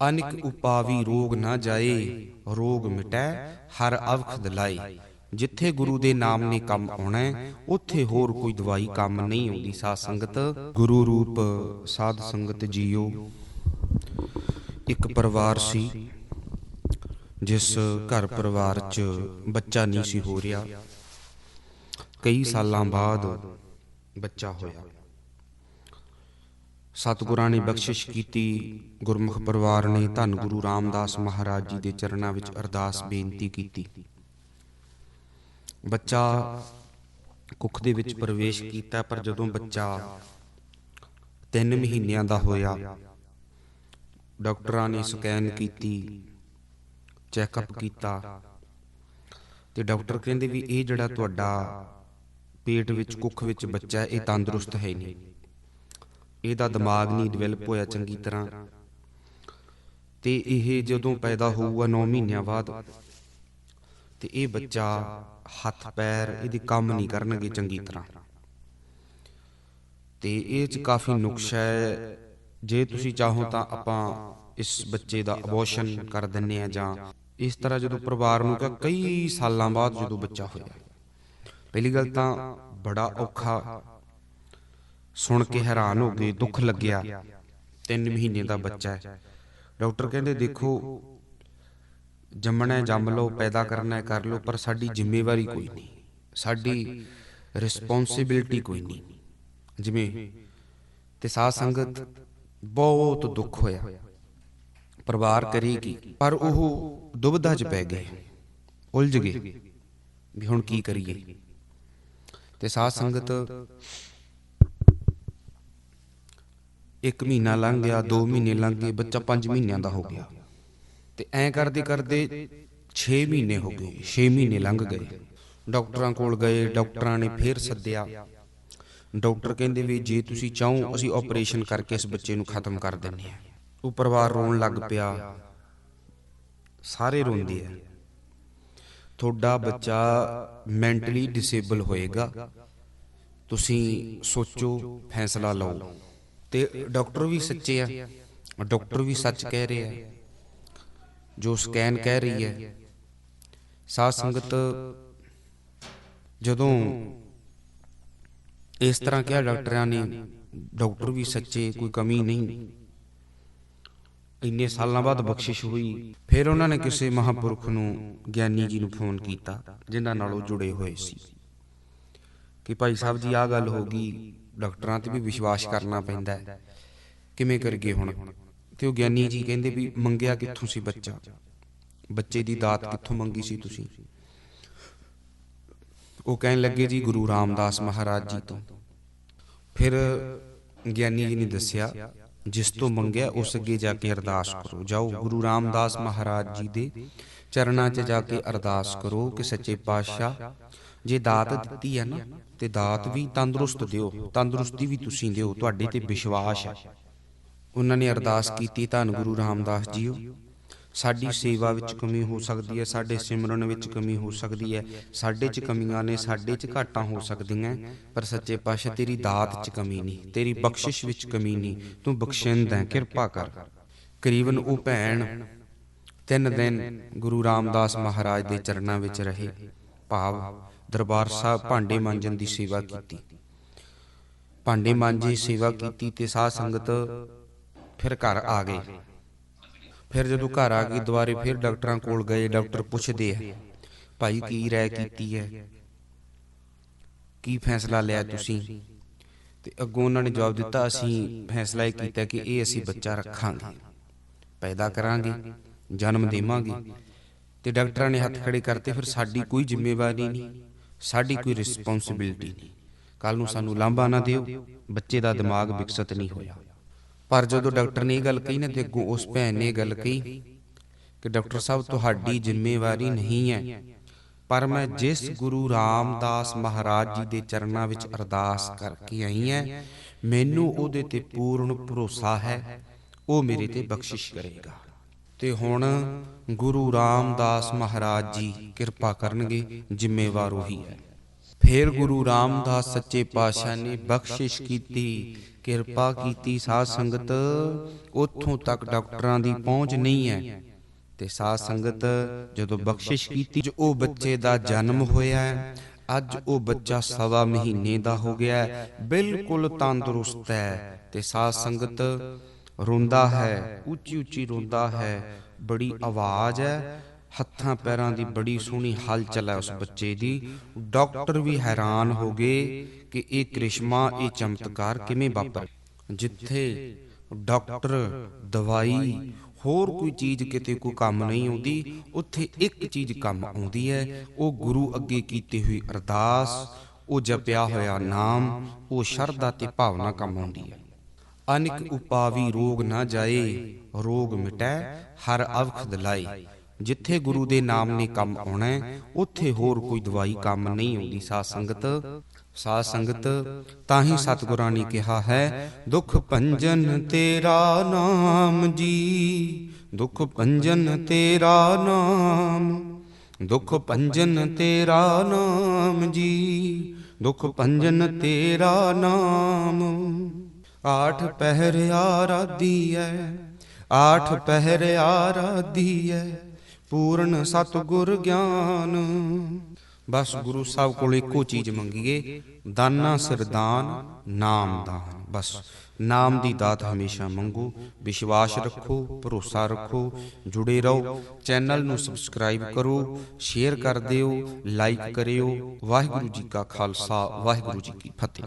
ਅਨਿਕ ਉਪਾਵੀ ਰੋਗ ਨਾ ਜਾਏ ਰੋਗ ਮਿਟੈ ਹਰ ਅਵਖਦ ਲਾਏ। ਜਿੱਥੇ ਗੁਰੂ ਦੇ ਨਾਮ ਨੇ ਕੰਮ ਆਉਣਾ ਉੱਥੇ ਹੋਰ ਕੋਈ ਦਵਾਈ ਕੰਮ ਨਹੀਂ ਆਉਂਦੀ। ਸਾਧ ਸੰਗਤ ਗੁਰੂ ਰੂਪ ਸਾਧ ਸੰਗਤ ਜੀਓ। ਇੱਕ ਪਰਿਵਾਰ ਸੀ ਜਿਸ ਘਰ ਪਰਿਵਾਰ 'ਚ ਬੱਚਾ ਨਹੀਂ ਸੀ ਹੋ ਰਿਹਾ। ਕਈ ਸਾਲਾਂ ਬਾਅਦ ਬੱਚਾ ਹੋਇਆ। ਸਤਿਗੁਰਾਂ ਨੇ ਬਖਸ਼ਿਸ਼ ਕੀਤੀ, ਗੁਰਮੁਖ ਪਰਿਵਾਰ ਨੇ ਧੰਨ ਗੁਰੂ ਰਾਮਦਾਸ ਮਹਾਰਾਜ ਜੀ ਦੇ ਚਰਨਾਂ ਵਿੱਚ ਅਰਦਾਸ ਬੇਨਤੀ ਕੀਤੀ। ਬੱਚਾ ਕੁੱਖ ਦੇ ਵਿੱਚ ਪ੍ਰਵੇਸ਼ ਕੀਤਾ, ਪਰ ਜਦੋਂ ਬੱਚਾ 3 ਮਹੀਨਿਆਂ ਦਾ ਹੋਇਆ, ਡਾਕਟਰਾਂ ਨੇ ਸਕੈਨ ਕੀਤੀ, ਚੈੱਕਅਪ ਕੀਤਾ ਤੇ ਡਾਕਟਰ ਕਹਿੰਦੇ ਵੀ ਇਹ ਜਿਹੜਾ ਤੁਹਾਡਾ ਪੇਟ ਵਿੱਚ, ਕੁੱਖ ਵਿੱਚ ਬੱਚਾ ਇਹ ਤੰਦਰੁਸਤ ਹੈ ਨਹੀਂ। ਇਹਦਾ ਦਿਮਾਗ ਨਹੀਂ ਡਿਵੈਲਪ ਹੋਇਆ ਚੰਗੀ ਤਰ੍ਹਾਂ। ਤੇ ਇਹ ਜਦੋਂ ਪੈਦਾ ਹੋਊਗਾ 9 ਮਹੀਨਿਆਂ ਬਾਅਦ ਤੇ ਇਹ ਬੱਚਾ ਹੱਥ ਪੈਰ ਇਹਦੇ ਕੰਮ ਨਹੀਂ ਕਰਨਗੇ ਚੰਗੀ ਤਰ੍ਹਾਂ। ਤੇ ਇਹ ਚ ਕਾਫੀ ਨੁਕਸ ਹੈ। ਜੇ ਤੁਸੀਂ ਚਾਹੋ ਤਾਂ ਆਪਾਂ ਇਸ ਬੱਚੇ ਦਾ ਅਬੋਰਸ਼ਨ ਕਰ ਦਿੰਨੇ ਆ ਜਾਂ ਇਸ ਤਰ੍ਹਾਂ ਜਦੋਂ ਪਰਿਵਾਰ ਨੂੰ ਕਿਹਾ ਕਈ ਸਾਲਾਂ ਬਾਅਦ ਜਦੋਂ ਬੱਚਾ ਹੋਇਆ। ਪਹਿਲੀ ਗੱਲ ਤਾਂ ਬੜਾ ਔਖਾ ਸੁਣ ਕੇ ਹੈਰਾਨ ਹੋ ਗਏ ਦੁੱਖ ਲੱਗਿਆ। 3 ਮਹੀਨੇ ਦਾ ਬੱਚਾ ਹੈ। ਡਾਕਟਰ ਕਹਿੰਦੇ ਦੇਖੋ ਜੰਮਣਾ ਜੰਮ ਲਓ ਪੈਦਾ ਕਰਨਾ ਕਰ ਲਓ ਪਰ ਸਾਡੀ ਜ਼ਿੰਮੇਵਾਰੀ ਕੋਈ ਨਹੀਂ। ਸਾਡੀ ਰਿਸਪੌਂਸਿਬਿਲਟੀ ਕੋਈ ਨਹੀਂ। ਜਿਵੇਂ ਤੇ ਸਾਧ ਸੰਗਤ ਬਹੁਤ ਦੁੱਖ ਹੋਇਆ। ਪਰਿਵਾਰ ਕਰੇਗੀ ਪਰ ਉਹ ਦੁਬਧਾ 'ਚ ਪੈ ਗਏ। ਉਲਝ ਗਏ ਵੀ ਹੁਣ ਕੀ ਕਰੀਏ? ਤੇ ਸਾਧ ਸੰਗਤ ਇੱਕ ਮਹੀਨਾ ਲੰਘ ਗਿਆ 2 ਮਹੀਨੇ ਲੰਘ ਗਏ ਬੱਚਾ 5 ਮਹੀਨਿਆਂ ਦਾ ਹੋ ਗਿਆ। ਤੇ ਐਂ ਕਰਦੇ ਕਰਦੇ 6 ਮਹੀਨੇ ਹੋ ਗਏ 6 ਮਹੀਨੇ ਲੰਘ ਗਏ। ਡਾਕਟਰਾਂ ਕੋਲ ਗਏ ਡਾਕਟਰਾਂ ਨੇ ਫੇਰ ਸੱਦਿਆ। ਡਾਕਟਰ ਕਹਿੰਦੇ ਵੀ ਜੇ ਤੁਸੀਂ ਚਾਹੋ ਅਸੀਂ ਆਪਰੇਸ਼ਨ ਕਰਕੇ ਇਸ ਬੱਚੇ ਨੂੰ ਖਤਮ ਕਰ ਦਿੰਨੇ ਆ ਉਹ ਪਰਿਵਾਰ ਰੋਣ ਲੱਗ ਪਿਆ। ਸਾਰੇ ਰੋਂਦੇ ਆ। ਤੁਹਾਡਾ ਬੱਚਾ ਮੈਂਟਲੀ ਡਿਸੇਬਲ ਹੋਏਗਾ। ਤੁਸੀਂ ਸੋਚੋ ਫੈਸਲਾ ਲਓ। ਤੇ ਡਾਕਟਰ ਵੀ ਸੱਚੇ ਆ। ਡਾਕਟਰ ਵੀ ਸੱਚ ਕਹਿ ਰਹੇ ਆ। ਜੋ ਸਕੈਨ ਕਹਿ ਰਹੀ ਹੈ। ਸਾਧ ਸੰਗਤ ਜਦੋਂ ਇਸ ਤਰ੍ਹਾਂ ਕਿਹਾ ਡਾਕਟਰਾਂ ਨੇ, ਡਾਕਟਰ ਵੀ ਸੱਚੇ, ਕੋਈ ਕਮੀ ਨਹੀਂ। ਇੰਨੇ ਸਾਲਾਂ ਬਾਅਦ ਬਖਸ਼ਿਸ਼ ਹੋਈ। ਫਿਰ ਉਹਨਾਂ ਨੇ ਕਿਸੇ ਮਹਾਪੁਰਖ ਨੂੰ ਗਿਆਨੀ ਜੀ ਨੂੰ ਫੋਨ ਕੀਤਾ, ਜਿਨ੍ਹਾਂ ਨਾਲ ਉਹ ਜੁੜੇ ਹੋਏ ਸੀ। ਕਿ ਭਾਈ ਸਾਹਿਬ ਜੀ, ਆਹ ਗੱਲ ਹੋ ਗਈ। ਡਾਕਟਰਾਂ ਤੇ ਵੀ ਵਿਸ਼ਵਾਸ ਕਰਨਾ ਪੈਂਦਾ ਹੈ। ਕਿਵੇਂ ਕਰੀਏ ਹੁਣ? ਤੇ ਉਹ ਗਿਆਨੀ ਜੀ ਕਹਿੰਦੇ ਵੀ ਮੰਗਿਆ ਕਿੱਥੋਂ ਸੀ ਬੱਚਾ? ਬੱਚੇ ਦੀ ਦਾਤ ਕਿੱਥੋਂ ਮੰਗੀ ਸੀ ਤੁਸੀਂ? ਉਹ ਕਹਿਣ ਲੱਗੇ ਜੀ ਗੁਰੂ ਰਾਮਦਾਸ ਮਹਾਰਾਜ ਜੀ ਤੋਂ। ਫਿਰ ਗਿਆਨੀ ਜੀ ਨੇ ਦੱਸਿਆ, ਜਿਸ ਤੋਂ ਮੰਗਿਆ ਉਸ ਅੱਗੇ ਜਾ ਕੇ ਅਰਦਾਸ ਕਰੋ। ਜਾਓ ਗੁਰੂ ਰਾਮਦਾਸ ਮਹਾਰਾਜ ਜੀ ਦੇ ਚਰਨਾਂ 'ਚ ਜਾ ਕੇ ਅਰਦਾਸ ਕਰੋ ਕਿ ਸੱਚੇ ਪਾਤਸ਼ਾਹ ਜੇ ਦਾਤ ਦਿੱਤੀ ਹੈ ਨਾ, ਤੇ ਦਾਤ ਵੀ ਤੰਦਰੁਸਤ ਦਿਓ, ਤੰਦਰੁਸਤੀ ਵੀ ਤੁਸੀਂ ਦਿਓ, ਤੁਹਾਡੇ ਤੇ ਵਿਸ਼ਵਾਸ ਹੈ। ਉਹਨਾਂ ਨੇ ਅਰਦਾਸ ਕੀਤੀ, ਧੰਨ ਗੁਰੂ ਰਾਮਦਾਸ ਜੀਓ, ਸਾਡੀ ਸੇਵਾ ਵਿੱਚ ਕਮੀ ਹੋ ਸਕਦੀ ਹੈ, ਸਾਡੇ ਸਿਮਰਨ ਵਿੱਚ ਕਮੀ ਹੋ ਸਕਦੀ ਹੈ, ਸਾਡੇ 'ਚ ਕਮੀਆਂ ਨੇ ਸਾਡੇ 'ਚ ਘਾਟਾਂ ਹੋ ਸਕਦੀਆਂ ਪਰ ਸੱਚੇ ਪਾਤਸ਼ਾਹ, ਤੇਰੀ ਦਾਤ 'ਚ ਕਮੀ ਨਹੀਂ, ਤੇਰੀ ਬਖਸ਼ਿਸ਼ ਵਿੱਚ ਕਮੀ ਨਹੀਂ, ਤੂੰ ਬਖਸ਼ਿੰਦ ਹੈ, ਕਿਰਪਾ ਕਰ। ਕਰੀਬਨ ਉਹ ਭੈਣ ਤਿੰਨ ਦਿਨ ਗੁਰੂ ਰਾਮਦਾਸ ਮਹਾਰਾਜ ਦੇ ਚਰਨਾਂ ਵਿੱਚ ਰਹੇ। ਭਾਵ ਦਰਬਾਰ ਸਾਹਿਬ ਭਾਂਡੇ ਮਾਂਜਣ ਦੀ ਸੇਵਾ ਕੀਤੀ। ਭਾਂਡੇ ਮਾਂਜੇ ਸੇਵਾ ਕੀਤੀ ਤੇ ਸਾਧ ਸੰਗਤ ਫਿਰ ਘਰ ਆ ਗਏ। ਫਿਰ ਜਦੋਂ ਘਰ ਆ ਗਏ ਦੁਬਾਰੇ ਫਿਰ ਡਾਕਟਰਾਂ ਕੋਲ ਗਏ ਡਾਕਟਰ ਪੁੱਛਦੇ ਆ ਭਾਈ ਕੀ ਰਾਇ ਕੀਤੀ ਹੈ? ਕੀ ਫੈਸਲਾ ਲਿਆ ਤੁਸੀਂ? ਤੇ ਅੱਗੋਂ ਉਹਨਾਂ ਨੇ ਜਵਾਬ ਦਿੱਤਾ ਅਸੀਂ ਫੈਸਲਾ ਇਹ ਕੀਤਾ ਕਿ ਇਹ ਅਸੀਂ ਬੱਚਾ ਰੱਖਾਂਗੇ। ਪੈਦਾ ਕਰਾਂਗੇ ਜਨਮ ਦੇਵਾਂਗੇ। ਤੇ ਡਾਕਟਰਾਂ ਨੇ ਹੱਥ ਖੜੇ ਕਰਤੇ ਫਿਰ ਸਾਡੀ ਕੋਈ ਜ਼ਿੰਮੇਵਾਰੀ ਨਹੀਂ। ਸਾਡੀ ਕੋਈ ਰਿਸਪੌਂਸਿਬਿਲਟੀ ਨਹੀਂ। ਕੱਲ ਨੂੰ ਸਾਨੂੰ ਲਾਂਭਾ ਨਾ ਦਿਓ ਬੱਚੇ ਦਾ ਦਿਮਾਗ ਵਿਕਸਿਤ ਨਹੀਂ ਹੋਇਆ। ਪਰ ਜਦੋਂ ਡਾਕਟਰ ਨੇ ਇਹ ਗੱਲ ਕਹੀ ਨਾ ਤੇ ਅੱਗੋਂ ਉਸ ਭੈਣ ਨੇ ਗੱਲ ਕਹੀ ਕਿ ਡਾਕਟਰ ਸਾਹਿਬ ਤੁਹਾਡੀ ਜ਼ਿੰਮੇਵਾਰੀ ਨਹੀਂ ਹੈ। ਪਰ ਮੈਂ ਜਿਸ ਗੁਰੂ ਰਾਮਦਾਸ ਮਹਾਰਾਜ ਜੀ ਦੇ ਚਰਨਾਂ ਵਿੱਚ ਅਰਦਾਸ ਕਰਕੇ ਆਈ ਹਾਂ ਮੈਨੂੰ ਉਹਦੇ ਤੇ ਪੂਰਨ ਭਰੋਸਾ ਹੈ ਉਹ ਮੇਰੇ ਤੇ ਬਖਸ਼ਿਸ਼ ਕਰੇਗਾ। ਤੇ ਹੁਣ ਗੁਰੂ ਰਾਮਦਾਸ ਮਹਾਰਾਜ ਜੀ ਕਿਰਪਾ ਕਰਨਗੇ, ਜ਼ਿੰਮੇਵਾਰ ਉਹੀ ਹੈ। ਫਿਰ ਗੁਰੂ ਰਾਮਦਾਸ ਸੱਚੇ ਪਾਤਸ਼ਾਹ ਨੇ ਬਖਸ਼ਿਸ਼ ਕੀਤੀ, ਕਿਰਪਾ ਕੀਤੀ ਸਾਧ ਸੰਗਤ, ਉੱਥੋਂ ਤੱਕ ਡਾਕਟਰਾਂ ਦੀ ਪਹੁੰਚ ਨਹੀਂ ਹੈ। ਤੇ ਸਾਧ ਸੰਗਤ ਜਦੋਂ ਬਖਸ਼ਿਸ਼ ਕੀਤੀ, ਜੋ ਉਹ ਬੱਚੇ ਦਾ ਜਨਮ ਹੋਇਆ ਹੈ, ਅੱਜ ਉਹ ਬੱਚਾ ਸਵਾ ਮਹੀਨੇ ਦਾ ਹੋ ਗਿਆ ਬਿਲਕੁਲ ਤੰਦਰੁਸਤ ਹੈ। ਤੇ ਸਾਧ ਸੰਗਤ ਰੋਂਦਾ ਹੈ ਉੱਚੀ ਉੱਚੀ ਰੋਂਦਾ ਹੈ ਬੜੀ ਆਵਾਜ਼ ਹੈ ਹੱਥਾਂ ਪੈਰਾਂ ਦੀ ਬੜੀ ਸੋਹਣੀ ਹਲਚਲ ਹੈ ਉਸ ਬੱਚੇ ਦੀ। ਡਾਕਟਰ ਵੀ ਹੈਰਾਨ ਹੋ ਗਏ ਕਿ ਇਹ ਕ੍ਰਿਸ਼ਮਾ ਇਹ ਚਮਤਕਾਰ ਕਿਵੇਂ ਵਾਪਰ? ਜਿੱਥੇ ਡਾਕਟਰ ਦਵਾਈ ਹੋਰ ਕੋਈ ਚੀਜ਼ ਕਿਤੇ ਕੋਈ ਕੰਮ ਨਹੀਂ ਆਉਂਦੀ ਉੱਥੇ ਇੱਕ ਚੀਜ਼ ਕੰਮ ਆਉਂਦੀ ਹੈ ਉਹ ਗੁਰੂ ਅੱਗੇ ਕੀਤੀ ਹੋਈ ਅਰਦਾਸ ਉਹ ਜਪਿਆ ਹੋਇਆ ਨਾਮ ਉਹ ਸ਼ਰਧਾ ਤੇ ਭਾਵਨਾ ਕੰਮ ਆਉਂਦੀ ਹੈ। ਅਨਿਕ ਉਪਾਵੀ ਰੋਗ ਨਾ ਜਾਏ, ਰੋਗ ਮਿਟੈ, ਹਰ ਅਵਖ ਲਾਏ। ਜਿੱਥੇ ਗੁਰੂ ਦੇ ਨਾਮ ਨੇ ਕੰਮ ਆਉਣਾ ਉੱਥੇ ਹੋਰ ਕੋਈ ਦਵਾਈ ਕੰਮ ਨਹੀਂ ਆਉਂਦੀ। ਸਾਧ ਸੰਗਤ ਸਾਧ ਸੰਗਤ ਤਾਂ ਹੀ ਸਤਿਗੁਰਾਂ ਨੇ ਕਿਹਾ ਹੈ, ਦੁਖ ਭੰਜਨ ਤੇਰਾ ਨਾਮ ਜੀ, ਦੁਖ ਭੰਜਨ ਤੇਰਾ ਨਾਮ, ਦੁਖ ਭੰਜਨ ਤੇਰਾ ਨਾਮ ਜੀ, ਦੁਖ ਭੰਜਨ ਤੇਰਾ ਨਾਮ। ਆਠ ਪਹਿਰ ਆਰਾਧੀ ਐ, ਆਠ ਪਹਿਰ ਆਰਾਧੀ ਐ, ਪੂਰਨ ਸਤਿਗੁਰ ਗਿਆਨ। ਬਸ ਗੁਰੂ ਸਾਹਿਬ ਕੋਲ ਇੱਕੋ ਚੀਜ਼ ਮੰਗੀਏ, ਦਾਨਾ ਸਰਦਾਨ, ਨਾਮ ਦਾਨ। ਬਸ ਨਾਮ ਦੀ ਦਾਤ ਹਮੇਸ਼ਾ ਮੰਗੋ, ਵਿਸ਼ਵਾਸ ਰੱਖੋ, ਭਰੋਸਾ ਰੱਖੋ, ਜੁੜੇ ਰਹੋ, ਚੈਨਲ ਨੂੰ ਸਬਸਕ੍ਰਾਈਬ ਕਰੋ, ਸ਼ੇਅਰ ਕਰ ਦਿਓ, ਲਾਈਕ ਕਰਿਓ। ਵਾਹਿਗੁਰੂ ਜੀ ਕਾ ਖਾਲਸਾ, ਵਾਹਿਗੁਰੂ ਜੀ ਕੀ ਫਤਿਹ।